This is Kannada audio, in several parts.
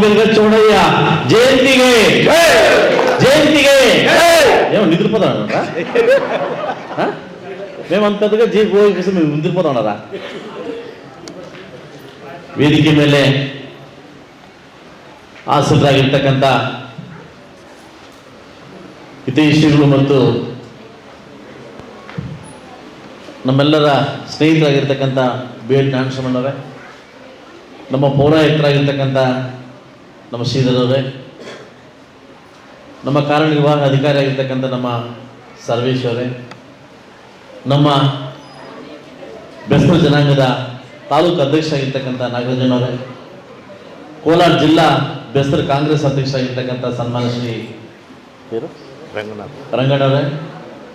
ಬಿರ್ಗ ಚೌಡಯ್ಯ. ಜಯಂತಿಗೆ. ಜಯಂತಿಗೆ. ನಿದ್ರಪದ మేమంతగా ಜೀ ಹೋಗಿ ವೇದಿಕೆ ಮೇಲೆ ಆಸರಾಗಿರ್ತಕ್ಕಂಥ ಹಿತೈಷಿಗಳು ಮತ್ತು ನಮ್ಮೆಲ್ಲರ ಸ್ನೇಹಿತರಾಗಿರ್ತಕ್ಕಂಥ ಬಿ ಎಲ್ ನಮ್ಮ ಪೌರಾಯುಕ್ತರಾಗಿರ್ತಕ್ಕಂಥ ನಮ್ಮ ಶ್ರೀಧರವರೇ ನಮ್ಮ ಕಾರ್ಯನಿರ್ವಾಹಕ ಅಧಿಕಾರಿ ಆಗಿರ್ತಕ್ಕಂಥ ನಮ್ಮ ಸರ್ವೇಶ್ವರೇ ನಮ್ಮ ಬೆಸ್ತ ಜನಾಂಗದ ತಾಲೂಕು ಅಧ್ಯಕ್ಷ ಆಗಿರ್ತಕ್ಕಂಥ ನಾಗರಾಜನವರೇ ಕೋಲಾರ ಜಿಲ್ಲಾ ಬೆಸ್ತರ್ ಕಾಂಗ್ರೆಸ್ ಅಧ್ಯಕ್ಷ ಆಗಿರ್ತಕ್ಕಂಥ ಸನ್ಮಾನ ಶ್ರೀ ರಂಗನಾಥ. ರಂಗಣ್ಣವರೇ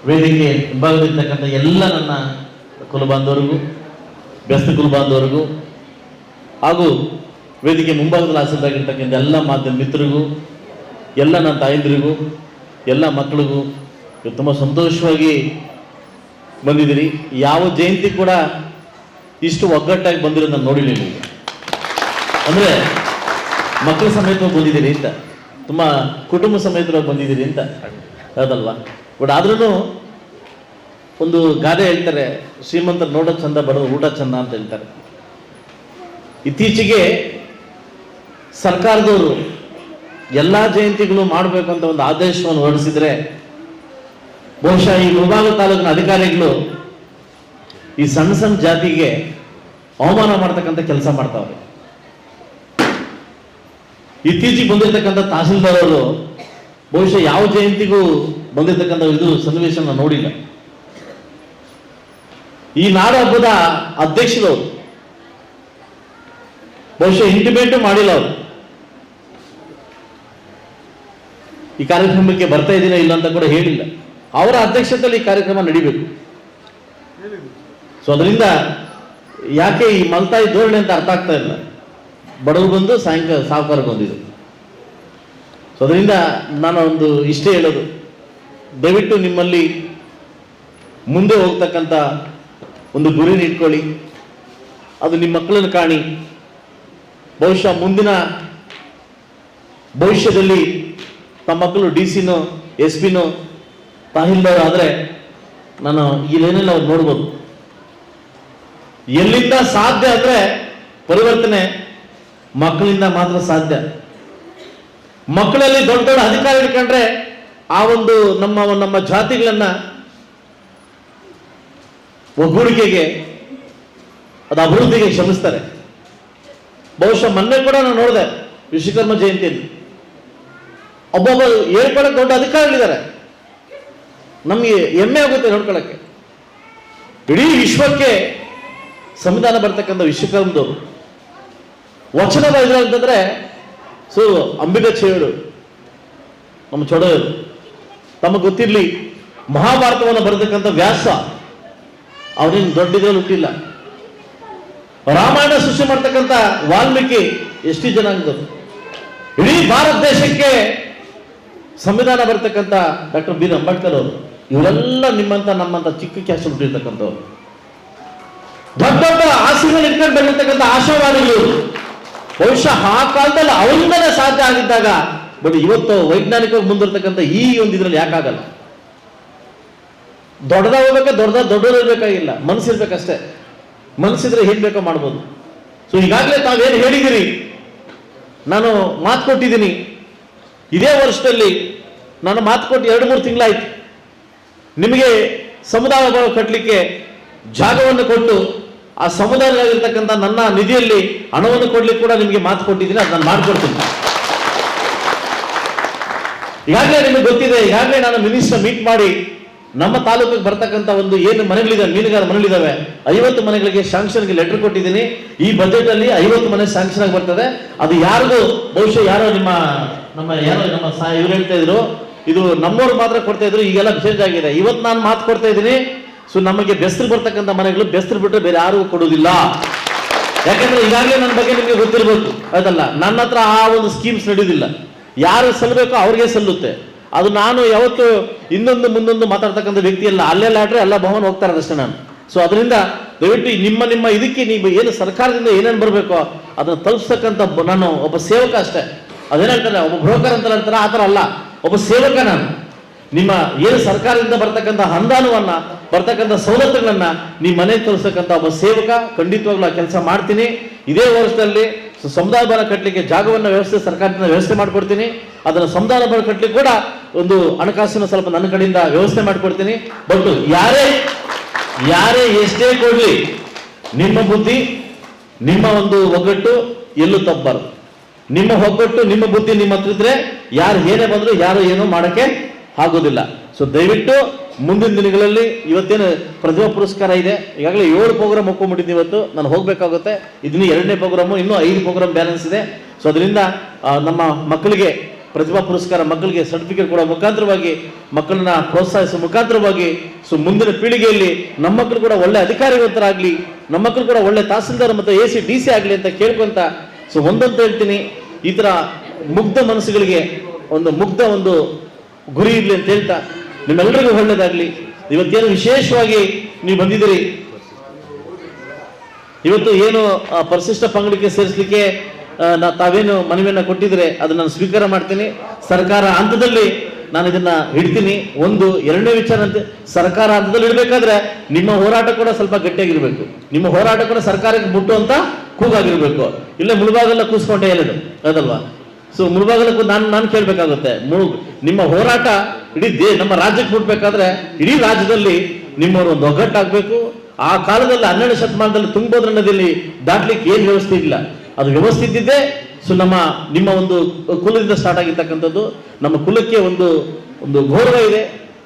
ವೇದಿಕೆ ಹಿಂಭಾಗದಲ್ಲಿರ್ತಕ್ಕಂಥ ಎಲ್ಲ ನನ್ನ ಕುಲಬಾಂಧವರಿಗೂ ಬೆಸ್ತ ಕುಲಬಾಂಧವರಿಗೂ ಹಾಗೂ ವೇದಿಕೆ ಮುಂಭಾಗದಲ್ಲಿ ಆಸಕ್ತಾಗಿರ್ತಕ್ಕಂಥ ಎಲ್ಲ ಮಾಧ್ಯಮ ಮಿತ್ರರಿಗೂ, ಎಲ್ಲ ನನ್ನ ತಾಯಂದಿರಿಗೂ, ಎಲ್ಲ ಮಕ್ಕಳಿಗೂ ತುಂಬ ಸಂತೋಷವಾಗಿ ಬಂದಿದ್ದೀರಿ. ಯಾವ ಜಯಂತಿ ಕೂಡ ಇಷ್ಟು ಒಗ್ಗಟ್ಟಾಗಿ ಬಂದಿರೋದನ್ನು ನೋಡಿಲ್ಲ ನೀವು ಅಂದರೆ ಮಕ್ಕಳ ಸಮೇತ ಬಂದಿದ್ದೀರಿ ಅಂತ, ತುಂಬ ಕುಟುಂಬ ಸಮೇತ ಬಂದಿದ್ದೀರಿ ಅಂತ ಹೌದಲ್ವಾ ಬಟ್ ಆದ್ರೂ ಒಂದು ಗಾದೆ ಹೇಳ್ತಾರೆ, ಶ್ರೀಮಂತರು ನೋಡೋ ಚಂದ ಬರೋದು ಊಟ ಚಂದ ಅಂತ ಹೇಳ್ತಾರೆ. ಇತ್ತೀಚೆಗೆ ಸರ್ಕಾರದವರು ಎಲ್ಲ ಜಯಂತಿಗಳು ಮಾಡಬೇಕು ಅಂತ ಒಂದು ಆದೇಶವನ್ನು ಹೊರಡಿಸಿದ್ರೆ ಬಹುಶಃ ಈ ಮುಳಬಾಗ ತಾಲೂಕಿನ ಅಧಿಕಾರಿಗಳು ಈ ಸಣ್ಣ ಸಣ್ಣ ಜಾತಿಗೆ ಅವಮಾನ ಮಾಡ್ತಕ್ಕಂಥ ಕೆಲಸ ಮಾಡ್ತಾವ್ರೆ. ಇತ್ತೀಚೆಗೆ ಬಂದಿರತಕ್ಕಂಥ ತಹಸೀಲ್ದಾರ್ ಅವರು ಬಹುಶಃ ಯಾವ ಜಯಂತಿಗೂ ಬಂದಿರತಕ್ಕಂಥ ಇದು ಸನ್ನಿವೇಶ ನೋಡಿಲ್ಲ. ಈ ನಾಡ ಹಬ್ಬದ ಅಧ್ಯಕ್ಷರು ಅವರು ಬಹುಶಃ ಇಂಟಿಮೇಟ್ ಮಾಡಿಲ್ಲ ಅವರು. ಈ ಕಾರ್ಯಕ್ರಮಕ್ಕೆ ಬರ್ತಾ ಇದ್ದೀರಾ ಇಲ್ಲ ಅಂತ ಕೂಡ ಹೇಳಿಲ್ಲ. ಅವರ ಅಧ್ಯಕ್ಷತೆಯಲ್ಲಿ ಈ ಕಾರ್ಯಕ್ರಮ ನಡಿಬೇಕು. ಸೊ ಅದರಿಂದ ಯಾಕೆ ಈ ಮಲ್ತಾಯಿ ಧೋರಣೆ ಅಂತ ಅರ್ಥ ಆಗ್ತಾ ಇಲ್ಲ? ಬಡವರು ಬಂದು ಸಾಯಂಕಾಲ ಸಾಹುಕಾರ ಬಂದಿದೆ ಸೊ ಅದರಿಂದ ನಾನು ಒಂದು ಇಷ್ಟೇ ಹೇಳೋದು. ದಯವಿಟ್ಟು ನಿಮ್ಮಲ್ಲಿ ಮುಂದೆ ಹೋಗ್ತಕ್ಕಂಥ ಒಂದು ಗುರಿನ ಇಟ್ಕೊಳ್ಳಿ. ಅದು ನಿಮ್ಮ ಮಕ್ಕಳನ್ನು ಕಾಣಿ. ಬಹುಶಃ ಮುಂದಿನ ಭವಿಷ್ಯದಲ್ಲಿ ತಮ್ಮ ಮಕ್ಕಳು ಡಿ ಸಿನೋ, ಎಸ್ ಪಿನೋ ತಹೀಲ್ದಾರ್ ಆದರೆ ನಾನು ಇಲ್ಲೇನೆಲ್ಲ ಲೈನಲ್ಲಿ ಅವ್ರು ನೋಡ್ಬೋದು. ಎಲ್ಲಿಂದ ಸಾಧ್ಯ ಆದರೆ ಪರಿವರ್ತನೆ ಮಕ್ಕಳಿಂದ ಮಾತ್ರ ಸಾಧ್ಯ. ಮಕ್ಕಳಲ್ಲಿ ದೊಡ್ಡ ದೊಡ್ಡ ಅಧಿಕಾರ ಇಟ್ಕೊಂಡ್ರೆ ಆ ಒಂದು ನಮ್ಮ ನಮ್ಮ ಜಾತಿಗಳನ್ನ ಒಗ್ಗೂಡಿಕೆಗೆ, ಅದು ಅಭಿವೃದ್ಧಿಗೆ ಶ್ರಮಿಸ್ತಾರೆ. ಬಹುಶಃ ಮೊನ್ನೆ ಕೂಡ ನಾನು ನೋಡಿದೆ ವಿಶ್ವಕರ್ಮ ಜಯಂತಿಯಲ್ಲಿ. ಒಬ್ಬೊಬ್ಬ ಹೇಳ್ಕೊಳಕ್ ದೊಡ್ಡ ಅಧಿಕಾರಿಗಳಿದ್ದಾರೆ. ನಮಗೆ ಹೆಮ್ಮೆ ಆಗುತ್ತೆ ನೋಡ್ಕೊಳಕ್ಕೆ ಇಡೀ ವಿಶ್ವಕ್ಕೆ ಸಂವಿಧಾನ ಬರ್ತಕ್ಕಂಥ ವಿಶ್ವಕರ್ಮದವರು. ವಚನ ಬರೆದ್ರು ಅಂತಂದ್ರೆ, ಸೊ ಚೇಳು, ನಮ್ಮ ಚೊಡೆಯರು ತಮಗೆ ಗೊತ್ತಿರಲಿ, ಮಹಾಭಾರತವನ್ನು ಬರತಕ್ಕಂಥ ವ್ಯಾಸ ಅವನೇನು ದೊಡ್ಡ ಇದ್ರಲ್ಲಿ ಹುಟ್ಟಿಲ್ಲ. ರಾಮಾಯಣ ಸೃಷ್ಟಿ ಮಾಡ್ತಕ್ಕಂಥ ವಾಲ್ಮೀಕಿ ಎಷ್ಟು ಜನ ಇಡೀ ಭಾರತ ದೇಶಕ್ಕೆ ಸಂವಿಧಾನ ಬರ್ತಕ್ಕಂಥ ಡಾಕ್ಟರ್ ಬಿ ಅಂಬೇಡ್ಕರ್ ಅವರು, ಇವರೆಲ್ಲ ನಿಮ್ಮಂತ ನಮ್ಮಂತ ಚಿಕ್ಕ ಕ್ಯಾಸ್ಟ್ ಹುಟ್ಟಿರ್ತಕ್ಕಂಥವ್ರು. ದೊಡ್ಡ ದೊಡ್ಡ ಆಸೆಗಳು ಇಟ್ಕೊಂಡು ಬಂದಿರ್ತಕ್ಕಂಥ ಆಶಾವಾದಿಗಳು. ಬಹುಶಃ ಆ ಕಾಲದಲ್ಲಿ ಅವರಿಂದಲೇ ಸಾಧ್ಯ ಆಗಿದ್ದಾಗ, ಬಟ್ ಇವತ್ತು ವೈಜ್ಞಾನಿಕವಾಗಿ ಮುಂದಿರ್ತಕ್ಕಂಥ ಈ ಒಂದು ಇದ್ರಲ್ಲಿ ಯಾಕಾಗಲ್ಲ ದೊಡ್ಡದ ಹೋಗ್ಬೇಕಾ ದೊಡ್ಡದ ದೊಡ್ಡದು ಇರಬೇಕಾಗಿಲ್ಲ. ಮನಸ್ಸಿರ್ಬೇಕಷ್ಟೇ. ಮನಸ್ಸಿದ್ರೆ ಹೇಗ್ ಬೇಕೋ ಮಾಡ್ಬೋದು. ಸೊ ಈಗಾಗಲೇ ತಾವೇನು ಹೇಳಿದಿರಿ? ನಾನು ಮಾತು ಕೊಟ್ಟಿದ್ದೀನಿ. ಇದೇ ವರ್ಷದಲ್ಲಿ ನಾನು ಮಾತು ಕೊಟ್ಟು ಎರಡು ಮೂರು ತಿಂಗಳಾಯ್ತು. ನಿಮಗೆ ಸಮುದಾಯ ಕಟ್ಟಲಿಕ್ಕೆ ಜಾಗವನ್ನು ಕೊಟ್ಟು ಆ ಸಮುದಾಯದಲ್ಲಿರ್ತಕ್ಕಂಥ ನನ್ನ ನಿಧಿಯಲ್ಲಿ ಹಣವನ್ನು ಕೊಡ್ಲಿಕ್ಕೆ ಕೂಡ ನಿಮಗೆ ಮಾತು ಕೊಟ್ಟಿದ್ದೀನಿ, ಅದು ನಾನು ಮಾಡಿಕೊಡ್ತೀನಿ. ಈಗಾಗಲೇ ನಿಮಗೆ ಗೊತ್ತಿದೆ, ಈಗಾಗಲೇ ನಾನು ಮಿನಿಸ್ಟರ್ ಮೀಟ್ ಮಾಡಿ ನಮ್ಮ ತಾಲೂಕಿಗೆ ಬರ್ತಕ್ಕಂಥ ಒಂದು ಏನು ಮನೆಗಳಿದೆ ಮೀನುಗಾರ ಮನೆಗಳಿದಾವೆ, ಐವತ್ತು ಮನೆಗಳಿಗೆ ಶಾಂಕ್ಷನ್ಗೆ ಲೆಟರ್ ಕೊಟ್ಟಿದ್ದೀನಿ. ಈ ಬಜೆಟ್ ಅಲ್ಲಿ ಐವತ್ತು ಮನೆ ಶಾಂಕ್ಷನ್ ಆಗಿ ಬರ್ತದೆ. ಅದು ಯಾರಿಗೂ, ಬಹುಶಃ ಯಾರೋ ನಿಮ್ಮ, ನಮ್ಮ ಯಾರೋ ನಮ್ಮ ಇವ್ರು ಹೇಳ್ತಾ ಇದ್ರು, ಇದು ನಮ್ಮವ್ರು ಮಾತ್ರ ಕೊಡ್ತಾ ಇದ್ರು, ಈಗೆಲ್ಲ ಚೇಂಜ್ ಆಗಿದೆ. ಇವತ್ತು ನಾನು ಮಾತು ಕೊಡ್ತಾ ಇದ್ದೀನಿ. ಸೊ ನಮಗೆ ಬೆಸ್ತರು ಬರ್ತಕ್ಕಂಥ ಮನೆಗಳು ಬೆಸ್ತರು ಬಿಟ್ಟರೆ ಬೇರೆ ಯಾರಿಗೂ ಕೊಡೋದಿಲ್ಲ ಯಾಕಂದ್ರೆ ಈಗಾಗಲೇ ನನ್ನ ಬಗ್ಗೆ ನಿಮಗೆ ಗೊತ್ತಿರಬೇಕು. ಅದಲ್ಲ ನನ್ನ ಹತ್ರ ಆ ಒಂದು ಸ್ಕೀಮ್ಸ್ ನಡೆಯೋದಿಲ್ಲ. ಯಾರು ಸಲ್ಲಬೇಕೋ ಅವ್ರಿಗೆ ಸಲ್ಲುತ್ತೆ. ಅದು ನಾನು ಯಾವತ್ತು ಇನ್ನೊಂದು ಮುಂದೊಂದು ಮಾತಾಡ್ತಕ್ಕಂಥ ವ್ಯಕ್ತಿ ಅಲ್ಲ ಅಲ್ಲೆಲ್ಲ ಆಡ್ರೆ ಎಲ್ಲ ಭವನ ಹೋಗ್ತಾರೆ ಅಷ್ಟೇ ನಾನು. ಸೊ ಅದರಿಂದ ದಯವಿಟ್ಟು ನಿಮ್ಮ ನಿಮ್ಮ ಇದಕ್ಕೆ ನೀವು ಏನು ಸರ್ಕಾರದಿಂದ ಏನೇನು ಬರಬೇಕೋ ಅದನ್ನು ತಲುಪಿಸ್ತಕ್ಕಂಥ ನಾನು ಒಬ್ಬ ಸೇವಕ ಅಷ್ಟೇ. ಅದೇನಂತಾರೆ ಒಬ್ಬ ಬ್ರೋಕರ್ ಅಂತ ಹೇಳ್ತಾರೆ ಆ ಥರ ಅಲ್ಲ. ಒಬ್ಬ ಸೇವಕ ನಾನು. ನಿಮ್ಮ ಏನು ಸರ್ಕಾರದಿಂದ ಬರ್ತಕ್ಕಂಥ ಅನುದಾನವನ್ನ ಬರ್ತಕ್ಕಂಥ ಸವಲತ್ತುಗಳನ್ನು ನಿಮ್ಮ ಮನೆಗೆ ತಲುಪಿಸ್ತಕ್ಕಂಥ ಒಬ್ಬ ಸೇವಕ ಖಂಡಿತವಾಗ್ಲೂ ಆ ಕೆಲಸ ಮಾಡ್ತೀನಿ. ಇದೇ ವರ್ಷದಲ್ಲಿ ಸ- ಸಮುದಾಯ ಭವನ ಕಟ್ಟಲಿಕ್ಕೆ ಜಾಗವನ್ನು ವ್ಯವಸ್ಥೆ, ಸರ್ಕಾರದಿಂದ ವ್ಯವಸ್ಥೆ ಮಾಡಿಕೊಡ್ತೀನಿ. ಅದನ್ನು ಸಮುದಾಯ ಭವನ ಕಟ್ಟಲಿಕ್ಕೆ ಕೂಡ ಒಂದು ಹಣಕಾಸಿನ ಸ್ವಲ್ಪ ನನ್ನ ಕಡೆಯಿಂದ ವ್ಯವಸ್ಥೆ ಮಾಡಿಕೊಡ್ತೀನಿ. ಬಟ್ ಯಾರೇ ಯಾರೇ ಎಷ್ಟೇ ಕೊಡಲಿ, ನಿಮ್ಮ ಬುದ್ಧಿ, ನಿಮ್ಮ ಒಂದು ಒಗ್ಗಟ್ಟು ಎಲ್ಲೂ ತಪ್ಪಬಾರದು. ನಿಮ್ಮ ಒಗ್ಗಟ್ಟು, ನಿಮ್ಮ ಬುದ್ಧಿ ನಿಮ್ಮ ಹತ್ರ ಇದ್ರೆ ಯಾರು ಏನೇ ಬಂದರೂ ಯಾರು ಏನೂ ಮಾಡೋಕ್ಕೆ ಆಗೋದಿಲ್ಲ. ಸೊ ದಯವಿಟ್ಟು ಮುಂದಿನ ದಿನಗಳಲ್ಲಿ ಇವತ್ತೇನು ಪ್ರತಿಭಾ ಪುರಸ್ಕಾರ ಇದೆ, ಈಗಾಗಲೇ ಏಳು ಪ್ರೋಗ್ರಾಮ್ ಒಪ್ಕೊಂಡ್ಬಿಟ್ಟಿದ್ದೀನಿ ಇವತ್ತು, ನಾನು ಹೋಗಬೇಕಾಗುತ್ತೆ. ಇದನ್ನು ಎರಡನೇ ಪ್ರೋಗ್ರಾಮು ಇನ್ನೂ ಐದು ಪ್ರೋಗ್ರಾಮ್ ಬ್ಯಾಲೆನ್ಸ್ ಇದೆ. ಸೊ ಅದರಿಂದ ನಮ್ಮ ಮಕ್ಕಳಿಗೆ ಪ್ರತಿಭಾ ಪುರಸ್ಕಾರ, ಮಕ್ಕಳಿಗೆ ಸರ್ಟಿಫಿಕೇಟ್ ಕೊಡೋ ಮುಖಾಂತರವಾಗಿ, ಮಕ್ಕಳನ್ನ ಪ್ರೋತ್ಸಾಹಿಸೋ ಮುಖಾಂತರವಾಗಿ ಸೊ ಮುಂದಿನ ಪೀಳಿಗೆಯಲ್ಲಿ ನಮ್ಮ ಮಕ್ಕಳು ಕೂಡ ಒಳ್ಳೆ ಅಧಿಕಾರಿವಂತರಾಗ್ಲಿ, ನಮ್ಮ ಮಕ್ಕಳು ಕೂಡ ಒಳ್ಳೆ ತಹಸೀಲ್ದಾರ್ ಮತ್ತು ಎ ಸಿ, ಡಿ ಸಿ ಆಗಲಿ ಅಂತ ಕೇಳ್ಕೊಂತ ಸೊ ಒಂದಂತ ಹೇಳ್ತೀನಿ, ಈ ಥರ ಮುಗ್ಧ ಮನಸ್ಸುಗಳಿಗೆ ಒಂದು ಮುಗ್ಧ ಒಂದು ಗುರಿ ಇರಲಿ ಅಂತ ಹೇಳ್ತಾ ನಿಮ್ಮೆಲ್ಲರಿಗೂ ಒಳ್ಳೆಯದಾಗಲಿ ಇವತ್ತೇನು ವಿಶೇಷವಾಗಿ ನೀವು ಬಂದಿದ್ದೀರಿ? ಇವತ್ತು ಏನು ಪರಿಶಿಷ್ಟ ಪಂಗಡಕ್ಕೆ ಸೇರಿಸಲಿಕ್ಕೆ ನಾ ತಾವೇನು ಮನವಿಯನ್ನು ಕೊಟ್ಟಿದ್ರೆ ಅದನ್ನು ನಾನು ಸ್ವೀಕಾರ ಮಾಡ್ತೀನಿ. ಸರ್ಕಾರ ಹಂತದಲ್ಲಿ ನಾನು ಇದನ್ನ ಹಿಡ್ತೀನಿ ಒಂದು, ಎರಡನೇ ವಿಚಾರ ಅಂತ, ಸರ್ಕಾರ ಹಂತದಲ್ಲಿ ಇಡಬೇಕಾದ್ರೆ ನಿಮ್ಮ ಹೋರಾಟ ಕೂಡ ಸ್ವಲ್ಪ ಗಟ್ಟಿಯಾಗಿರ್ಬೇಕು. ನಿಮ್ಮ ಹೋರಾಟ ಕೂಡ ಸರ್ಕಾರಕ್ಕೆ ಮುಟ್ಟುವಂತ ಕೂಗಾಗಿರ್ಬೇಕು. ಇಲ್ಲ ಮುಳುಬಾಗಲ್ಲ ಕೂಸ್ಕೊಂಡೆ ಎಲ್ಲದು ಅದಲ್ವಾ ಸೊ ಮುಳುಬಾಗಲಕ್ಕೂ ನಾನು ನಾನು ಕೇಳಬೇಕಾಗುತ್ತೆ. ಮುಳು ನಿಮ್ಮ ಹೋರಾಟ ಇಡೀ ದೇ, ನಮ್ಮ ರಾಜ್ಯಕ್ಕೆ ಮುಟ್ಬೇಕಾದ್ರೆ ಇಡೀ ರಾಜ್ಯದಲ್ಲಿ ನಿಮ್ಮವರು ಒಂದು ಒಗ್ಗಟ್ಟಾಗಬೇಕು ಆ ಕಾಲದಲ್ಲಿ ಹನ್ನೆರಡು ಶತಮಾನದಲ್ಲಿ ತುಂಗಭದ್ರಾ ನದಿಯಲ್ಲಿ ದಾಟ್ಲಿಕ್ಕೆ ಏನು ವ್ಯವಸ್ಥೆ ಇಲ್ಲ. ಅದು ವ್ಯವಸ್ಥೆ ಇದ್ದಿದ್ದೇ, ಸೊ ನಮ್ಮ, ನಿಮ್ಮ ಒಂದು ಕುಲದಿಂದ ಸ್ಟಾರ್ಟ್ ಆಗಿರ್ತಕ್ಕಂಥದ್ದು. ನಮ್ಮ ಕುಲಕ್ಕೆ ಒಂದು ಒಂದು ಗೌರವ ಇದೆ,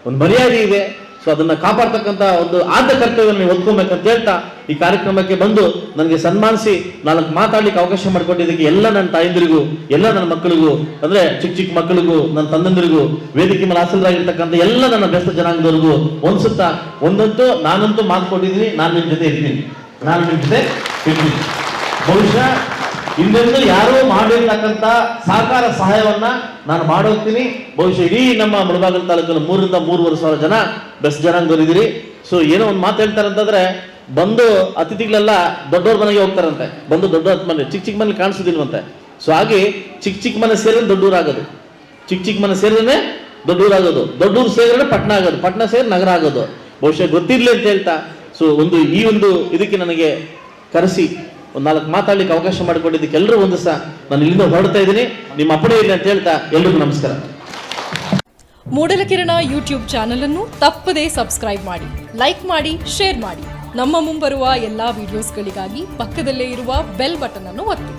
ಒಂದು ಮರ್ಯಾದೆ ಇದೆ. ಸೊ ಅದನ್ನ ಕಾಪಾಡ್ತಕ್ಕಂಥ ಒಂದು ಆದ್ಯ ಕರ್ತವ್ಯವನ್ನು ನೀವು ಒದ್ಕೊಬೇಕಂತ ಹೇಳ್ತಾ ಈ ಕಾರ್ಯಕ್ರಮಕ್ಕೆ ಬಂದು ನನಗೆ ಸನ್ಮಾನಿಸಿ ನಾಲ್ಕು ಮಾತಾಡ್ಲಿಕ್ಕೆ ಅವಕಾಶ ಮಾಡಿಕೊಟ್ಟಿದ್ದಕ್ಕೆ ಎಲ್ಲ ನನ್ನ ತಾಯಂದಿರಿಗೂ, ಎಲ್ಲ ನನ್ನ ಮಕ್ಕಳಿಗೂ, ಅಂದ್ರೆ ಚಿಕ್ಕ ಚಿಕ್ಕ ಮಕ್ಕಳಿಗೂ, ನನ್ನ ತಂದಂದಿರಿಗೂ, ವೇದಿಕೆ ಮೇಲೆ ಹಾಸಲರಾಗಿರ್ತಕ್ಕಂಥ ಎಲ್ಲ ನನ್ನ ಬೆಸ್ತ ಜನಾಂಗದವರಿಗೂ ಒಂದ್ಸುತ್ತಾ ಒಂದಂತೂ ನಾನಂತೂ ಮಾತು ಕೊಟ್ಟಿದ್ದೀನಿ, ನಾನು ನಿಮ್ಮ ಜೊತೆ ಇರ್ತೀನಿ. ನಾನು ನಿಮ್ಮ ಜೊತೆ ಇರ್ತೀನಿ. ಬಹುಶಃ ಹಿಂದೆಂದು ಯಾರೂ ಮಾಡಿರ್ತಕ್ಕಂಥ ಸಹಕಾರ ಸಹಾಯವನ್ನ ನಾನು ಮಾಡೋಗ್ತೀನಿ. ಬಹುಶಃ ಇಡೀ ನಮ್ಮ ಮುಳಬಾಗಲ್ ತಾಲೂಕಲ್ಲಿ ಮೂರರಿಂದ ಮೂರುವರೆ ಸಾವಿರ ಜನ ಬೆಸ್ಟ್ ಜನಾಂಗದವ್ರು ಇದ್ದೀರಿ ಸೊ ಏನೋ ಒಂದು ಮಾತು ಹೇಳ್ತಾರೆ ಅಂತಂದ್ರೆ ಬಂದು ಅತಿಥಿಗಳೆಲ್ಲ ದೊಡ್ಡವ್ರ ಮನೆಗೆ ಹೋಗ್ತಾರಂತೆ. ಬಂದು ದೊಡ್ಡ ಮನೆ ಚಿಕ್ಕ ಚಿಕ್ಕ ಮನೆ ಕಾಣಿಸೋದಿಲ್ವಂತೆ. ಸೊ ಹಾಗೆ ಚಿಕ್ಕ ಚಿಕ್ಕ ಮನೆ ಸೇರಿದ್ರೆ ದೊಡ್ಡೂರಾಗೋದು. ಚಿಕ್ಕ ಚಿಕ್ಕ ಮನೆ ಸೇರಿದ್ರೆ ದೊಡ್ಡೂರಾಗೋದು. ದೊಡ್ಡೂರು ಸೇರಿದ್ರೆ ಪಟ್ಟಣ ಆಗೋದು. ಪಟ್ಟಣ ಸೇರಿ ನಗರ ಆಗೋದು. ಬಹುಶಃ ಗೊತ್ತಿರಲಿ ಅಂತ ಹೇಳ್ತಾ. ಸೊ ಒಂದು ಈ ಒಂದು ಇದಕ್ಕೆ ನನಗೆ ಕರೆಸಿ. ಒಂದು ನಾಲ್ಕು ಮಾತಾಡ್ಲಿಕ್ಕೆ ಅವಕಾಶ ಮಾಡಿಕೊಂಡಿದ್ದಕ್ಕೆ ಎಲ್ಲರೂ ಒಂದು ಸಹ ನಾನು ಇಲ್ಲಿಂದ ಹೊರಡ್ತಾ ಇದ್ದೀನಿ. ನಿಮ್ಮ ಅಪ್ಪಣೆ ಇಲ್ಲ ಅಂತ ಹೇಳ್ತಾ ಎಲ್ರಿಗೂ ನಮಸ್ಕಾರ. ಮೂಡಲಕಿರಣ ಯೂಟ್ಯೂಬ್ ಚಾನಲ್ ಅನ್ನು ತಪ್ಪದೇ ಸಬ್ಸ್ಕ್ರೈಬ್ ಮಾಡಿ, ಲೈಕ್ ಮಾಡಿ, ಶೇರ್ ಮಾಡಿ. ನಮ್ಮ ಮುಂಬರುವ ಎಲ್ಲಾ ವಿಡಿಯೋಸ್ಗಳಿಗಾಗಿ ಪಕ್ಕದಲ್ಲೇ ಇರುವ ಬೆಲ್ ಬಟನ್ ಅನ್ನು ಒತ್ತಿ.